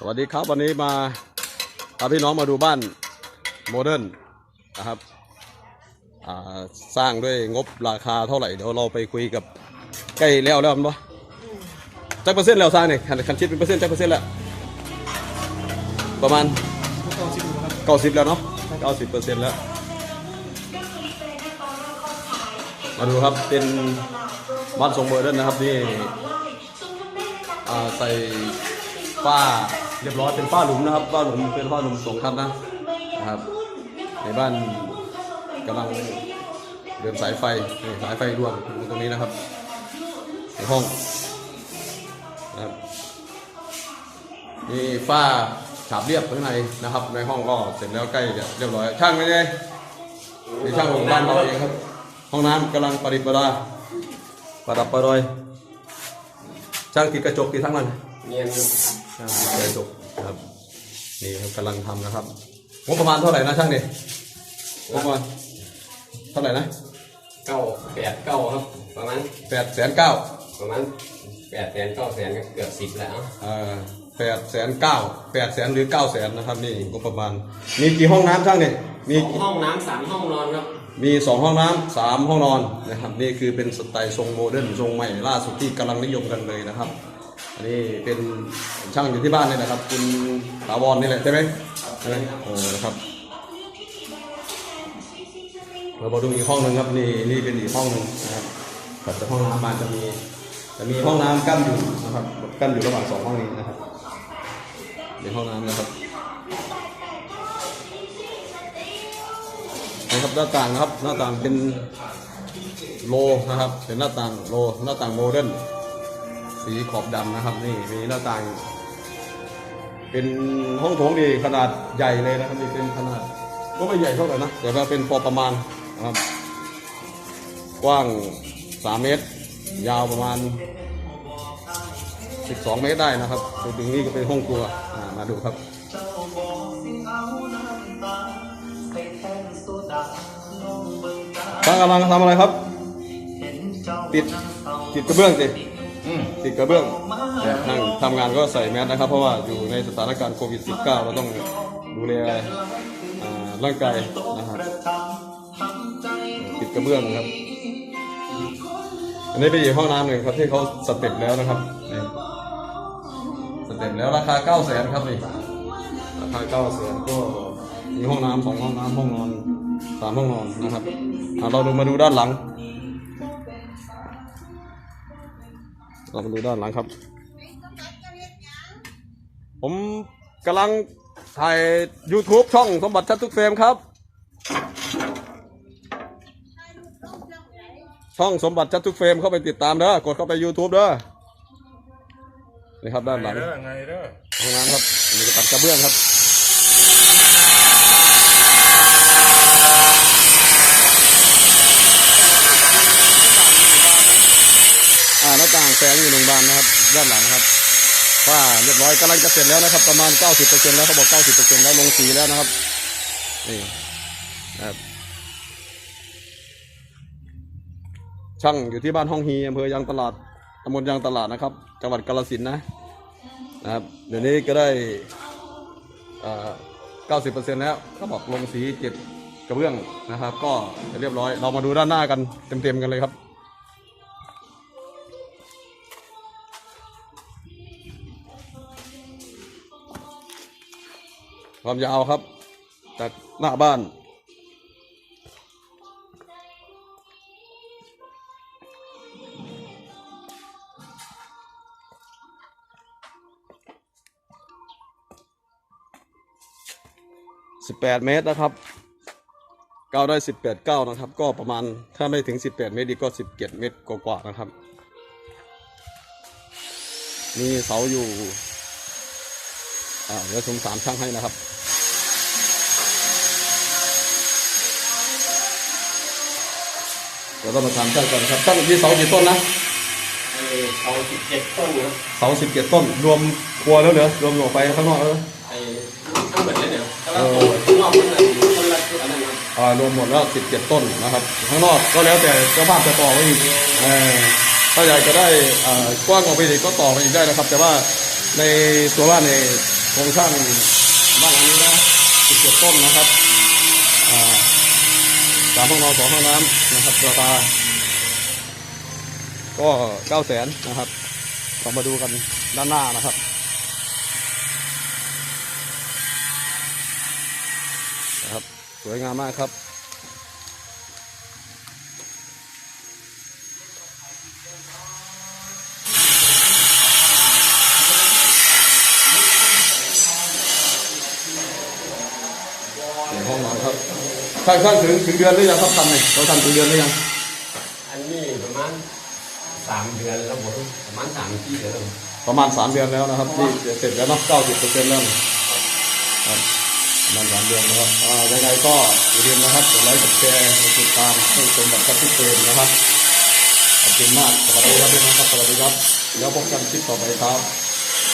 สวัสดีครับวันนี้มาพาพี่น้องมาดูบ้านโมเดิร์นนะครับสร้างด้วยงบราคาเท่าไหร่เดี๋ยวเราไปคุยกับใกล้แล้วแล้วมั้งจักเปอร์เซ็นต์แล้วสร้างเนี่ยคันคันคิดเป็นเปอร์เซ็นต์จักเปอร์เซ็นต์แล้วประมาณเก้าสิบแล้วเนาะเก้าสิบเปอร์เซ็นต์แล้ว มาดูครับเป็นบ้านทรงโมเดิร์นนะครับนี่ใส่ฝ้า เรียบร้อยเป็นฝ้าหลุมนะครับฝ้าหลุมเป็นฝ้าหลุมสองชั้นนะนะครับ ในบ้านกำลังเดินสายไฟนี่สายไฟรวมตรงนี้นะครับ ในห้องนะครับมีฝ้าฉาบเรียบข้างในนะครับ ในห้องก็เสร็จแล้วใกล้จะเรียบร้อยช่างไม่ได้เป็นช่างของบ้านเราเองครับ ห้องน้ำกำลังประดิษฐ์ประดาประดับประดอยช่างติดกระจกติดทั้งมันเนียน ช่างติดกระจกนะครับนี่ครับกำลังทำนะครับงบประมาณเท่าไหร่นะช่างนี่งบประมาณเท่าไหร่นะเก้าแปดเก้าครับ ประมาณแปดแสนเก้าประมาณแปดแสนเก้าแสนเกือบสิบแล้วเอ่อแปดแสนเก้าแปดแสนหรือเก้าแสนนะครับนี่งบประมาณ มีกี่ห้องน้ำช่างเนี่ยมีสองห้องน้ำสามห้องนอนครับมีสองห้องน้ำสามห้องนอนนะครับนี่คือเป็นสไตล์ทรงโมเดิร์นทรงใหม่ล่าสุดที่กำลังนิยมกันเลยนะครับ อันนี้เป็นช่างอยู่ที่บ้านนี่นะครับ คุณถาวรนี่แหละใช่ไหมใช่ไหมโอ้นะครับ เรามาดูอีกห้องหนึ่งครับนี่นี่เป็นอีกห้องหนึ่งนะครับถัดจากห้องน้ำมาจะมีจะมีห้องน้ำกั้นอยู่นะครับกั้นอยู่ระหว่างสองห้องนี้นะครับเป็นห้องน้ำนะครับนะครับหน้าต่างนะครับหน้าต่างเป็นโลนะครับ เป็นหน้าต่างโลหน้าต่างโมเดิร์น สีขอบดำนะครับ นี่มีหน้าต่าง เป็นห้องโถงดีขนาดใหญ่เลยนะครับนี่เป็นขนาด ก็ไม่ใหญ่เท่าไหร่นะแต่ว่าเป็นพอประมาณนะครับ กว้าง 3 เมตร ยาวประมาณ 12 เมตรได้นะครับจนถึงนี่ก็เป็นห้องครัวมาดูครับช่างกำลังทำอะไรครับ ติดติดกระเบื้อง ติดติดกระเบื้องนั่งทำงานก็ใส่แมสนะครับ เพราะว่าอยู่ในสถานการณ์โควิด -19 เราต้องดูแลอ่าร่างกายนะครับติดกระเบื้องนะครับ อันนี้เป็นอีกห้องน้ำหนึ่งครับที่เขาสเต็ปแล้วนะครับนี่สเต็ปแล้วราคา9 0 0 0 0ครับนี่ราคา9 0 0 0 0ก็มีห้องน้ำสองห้องน้ำห้องนอนสามห้องนอนนะครับอะเราดูมาดูด้านหลัง เรามาดูด้านหลังครับ ผมกำลังถ่าย YouTube ช่องสมบัติชัดทุกเฟรมครับ ช่องสมบัติชัดทุกเฟรมเข้าไปติดตามเด้อกดเข้าไป YouTube เด้อนี่ครับด้านหลังเด้อไงเด้อห้องน้ำครับมีกระตัดกระเบื้องครับ อ่าหน้าต่าง แสงอยู่หนึ่งบานนะครับด้านหลังครับว่าเรียบร้อยกำลังจะเสร็จแล้วนะครับ ประมาณ 90%แล้วเขาบอก 90%แล้วลงสีแล้วนะครับนี่นะครับช่างอยู่ที่บ้านห้องฮีอำเภอยางตลาดตำบลยางตลาดนะครับ จังหวัดกาฬสินนะนะครับ เดี๋ยวนี้ก็ได้เอ่า90%แล้วเขาบอกลงสีเจ็ดกระเบื้องนะครับ ก็เรียบร้อยเรามาดูด้านหน้ากันเต็มๆกันเลยครับ ความยาวครับ จากหน้าบ้าน 18 เมตรนะครับเก้าได้ 18เก้านะครับ ก็ประมาณถ้าไม่ถึง 18 เมตรดีก็ 17 เมตรกว่าๆนะครับ มีเสาอยู่ อ่าเดี๋ยวผมสามช่างให้นะครับ เดี๋ยวเรามาถามช่างก่อนครับช่างมีเสากี่ต้นนะไอ้เขาสิบเจ็ดต้นครับเสาสิบเจ็ดต้น รวมครัวแล้วเหรอรวมออกไปข้างนอกแล้วเหรอไอ้ทั้งหมดเลยเดี๋ยวแต่ว่าตัวข้างนอกมันน่ะอยู่คนละตัวนั้นครับอ่ารวมหมดแล้วสิบเจ็ดต้นนะครับ ข้างนอกก็แล้วแต่เจ้าภาพจะต่อไว้อีกเออถ้าอยากจะได้อ่ากว้างออกไปอีกก็ต่อไปอีกได้นะครับ แต่ว่าในตัวบ้านในคครงสร้างบ้านหลังนี้นะ17ต้นนะครับอ่าสามห้องนอนสองห้องน้ำ นะครับราคาก็เก้าแสนนะครับเรามาดูกันด้านหน้านะครับนะครับ สวยงามมากครับ ในห้องนอนครับ สร้างสร้างถึงถึงเดือนหรือยังครับทำเนี่ยเราทำถึงเดือนหรือยังอันนี้ประมาณสามเดือนแล้วผมประมาณสามที่เดือนแล้วประมาณสามเดือนแล้วนะครับที่เสร็จแล้วเนาะเก้าสิบเปอร์เซ็นต์แล้วนะครับประมาณสามเดือนแล้วอ่ายังไงก็อย่าลืมนะครับกดไลค์กดแชร์กดติดตามให้ชมแบบชัดเจนนะครับขอบคุณมากสวัสดีครับพี่น้องครับสวัสดีครับ แล้วพบกันคลิปต่อไปครับ